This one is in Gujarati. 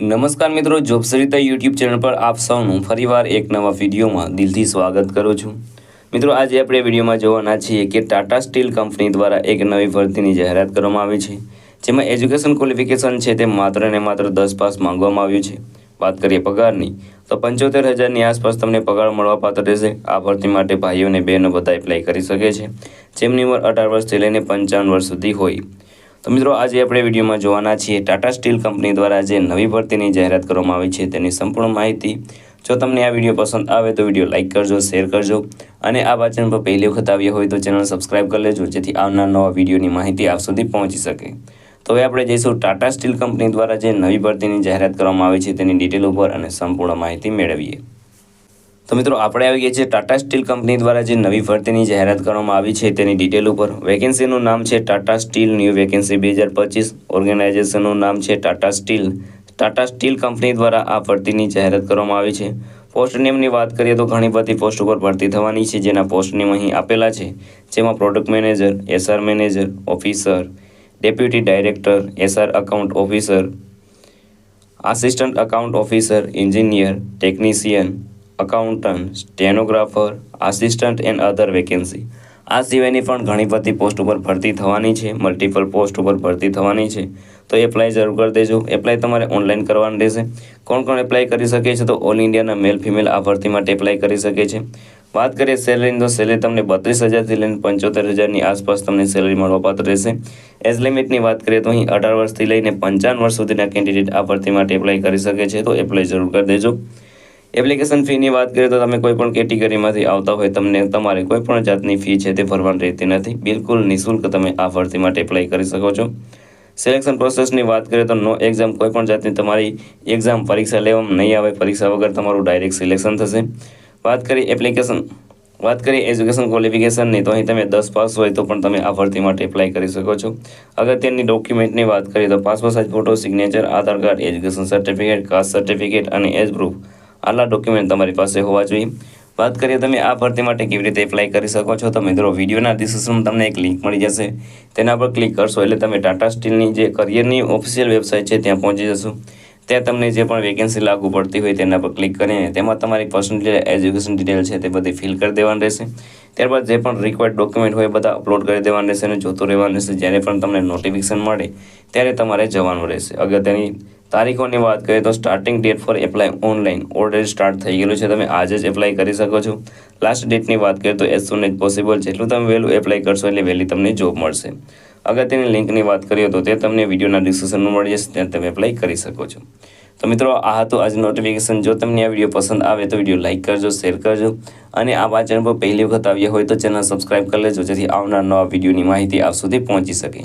નમસ્કાર મિત્રો, જોબસરિતા યુટ્યુબ ચેનલ પર આપ સૌનું ફરીવાર એક નવા વિડીયોમાં દિલથી સ્વાગત કરું છું. મિત્રો, આજે આપણે વિડીયોમાં જોવાના છીએ કે ટાટા સ્ટીલ કંપની દ્વારા એક નવી ભરતીની જાહેરાત કરવામાં આવી છે, જેમાં એજ્યુકેશન ક્વોલિફિકેશન છે તે માત્ર ને માત્ર દસ પાસ માંગવામાં આવ્યું છે. વાત કરીએ પગારની, તો પંચોતેર હજારની આસપાસ તમને પગાર મળવાપાત્ર રહેશે. આ ભરતી માટે ભાઈઓ અને બહેનો બધા એપ્લાય કરી શકે છે. જેમની ઉંમર અઢાર વર્ષથી લઈને પંચાવન વર્ષ સુધી હોય. તો મિત્રો, આજે આપણે વિડીયોમાં જોવાના છીએ ટાટા સ્ટીલ કંપની દ્વારા જે નવી ભરતીની જાહેરાત કરવામાં આવી છે તેની સંપૂર્ણ માહિતી. જો તમને આ વીડિયો પસંદ આવે તો વીડિયો લાઇક કરજો, શેર કરજો અને આ વાચન પર પહેલી વખત આવ્યા હોય તો ચેનલ સબસ્ક્રાઇબ કરી લેજો, જેથી આવનાર નવા વિડીયોની માહિતી આપ સુધી પહોંચી શકે. તો હવે આપણે જઈશું ટાટા સ્ટીલ કંપની દ્વારા જે નવી ભરતીની જાહેરાત કરવામાં આવી છે તેની ડિટેલ ઉપર અને સંપૂર્ણ માહિતી મેળવીએ. તો મિત્રો, આપણે આવી ગયા છે ટાટા સ્ટીલ કંપની દ્વારા જે નવી ભરતીની જાહેરાત કરવામાં આવી છે, તેની ડિટેલ ઉપર. વેકેન્સીનું નામ છે ટાટા સ્ટીલ ન્યૂ વેકેન્સી બે હજાર પચીસ. ઓર્ગેનાઇઝેશનનું નામ છે Tata steel Tata steel company દ્વારા આ ભરતીની જાહેરાત કરવામાં આવી છે. પોસ્ટ નેમની વાત કરીએ તો ઘણી બધી પોસ્ટ ઉપર ભરતી થવાની છે, જેના પોસ્ટ નેમ અહીં આપેલા છે. જેમાં product manager SR manager officer deputy director SR account officer assistant account officer engineer technician accountant stenographer assistant and other vacancy આ સિવાયની પણ ઘણી બધી પોસ્ટ ઉપર ભરતી થવાની છે. મલ્ટિપલ પોસ્ટ ઉપર ભરતી થવાની છે. તો એપ્લાય જરૂર કરી દેજો. એપ્લાય તમારે ઓનલાઈન કરવાનું રહેશે. કોણ કોણ એપ્લાય કરી શકે છે તો ઓલ ઇન્ડિયાના મેલ ફિમેલ આ ભરતી માટે એપ્લાય કરી શકે છે. વાત કરીએ સેલરીની તો સેલરી તમને બત્રીસ હજારથી લઈને પંચોતેર હજારની આસપાસ તમને સેલરી મળવાપાત્ર રહેશે. એજ લિમિટની વાત કરીએ તો અહીં અઢાર વર્ષથી લઈને પંચાવન વર્ષ સુધીના કેન્ડિડેટ આ ભરતી માટે એપ્લાય કરી શકે છે. તો એપ્લાય જરૂર કરી દેજો. એપ્લિકેશન ફીની વાત કરીએ તો તમે કોઈ પણ કેટેગરીમાંથી આવતા હોય, તમને તમારે કોઈ પણ જાતની ફી છે તે ભરવાની રહેતી નથી. બિલકુલ નિઃશુલ્ક તમે આ ભરતી માટે એપ્લાય કરી શકો છો. સિલેક્શન પ્રોસેસની વાત કરીએ તો નો એક્ઝામ કોઈ પણ જાતની તમારી એક્ઝામ પરીક્ષા લેવામાં નહીં આવે, પરીક્ષા વગર તમારું ડાયરેક્ટ સિલેક્શન થશે. વાત કરીએ એપ્લિકેશન વાત કરીએ એજ્યુકેશન ક્વોલિફિકેશનની તો અહીં તમે દસ પાસ હોય તો પણ તમે આ ભરતી માટે એપ્લાય કરી શકો છો. અગત્યની ડોક્યુમેન્ટની વાત કરીએ તો passport size photo signature Aadhaar card education certificate caste certificate અને એજ પ્રૂફ આટલા ડોક્યુમેન્ટ તમારી પાસે હોવા જોઈએ. વાત કરીએ તમે આ ભરતી માટે કેવી રીતે એપ્લાય કરી શકો છો, તો મિત્રો વિડીયોના ડિસ્ક્રિપ્શનમાં તમને એક લિંક મળી જશે. તેના પર ક્લિક કરશો એટલે તમે ટાટા સ્ટીલની જે કરિયરની ઓફિશિયલ વેબસાઇટ છે, ત્યાં પહોંચી જશો. ત્યાં તમને જે પણ વેકેન્સી લાગુ પડતી હોય તેના પર ક્લિક કરીને તેમાં તમારી પર્સનલ એજ્યુકેશન ડિટેલ છે તે બધી ફિલ કરી દેવાની રહેશે. ત્યારબાદ જે પણ રિક્વાયર્ડ ડોક્યુમેન્ટ હોય બધા અપલોડ કરી દેવાના રહેશે અને જોતું રહેવાનું રહેશે. જ્યારે પણ તમને નોટિફિકેશન મળે, ત્યારે તમારે જવાનું રહેશે. અગત્યની તારીખોની વાત કરીએ તો starting date for apply online already start થઈ ગયેલું છે. તમે આજે જ એપ્લાય કરી શકો છો. લાસ્ટ ડેટની વાત કરીએ તો એઝ સુન એઝ પોસિબલ જેટલું તમે વહેલું એપ્લાય કરશો એટલે વહેલી તમને જોબ મળશે. અગત્યની લિંકની વાત કરીએ તો તે તમને વિડીયોના ડિસ્ક્રિપ્શનમાં મળી જશે, ત્યાં તમે એપ્લાય કરી શકો છો. તો મિત્રો, આ હતું આજ નોટિફિકેશન જો તમને આ વીડિયો પસંદ આવે તો વીડિયો લાઇક કરજો શેર કરજો. અને આ ચેનલ પર પહેલી વખત આવ્યા હોય તો ચેનલ સબસ્ક્રાઇબ કરી લેજો, જેથી આવનાર નવા વિડીયોની માહિતી આપ સુધી પહોંચી શકે.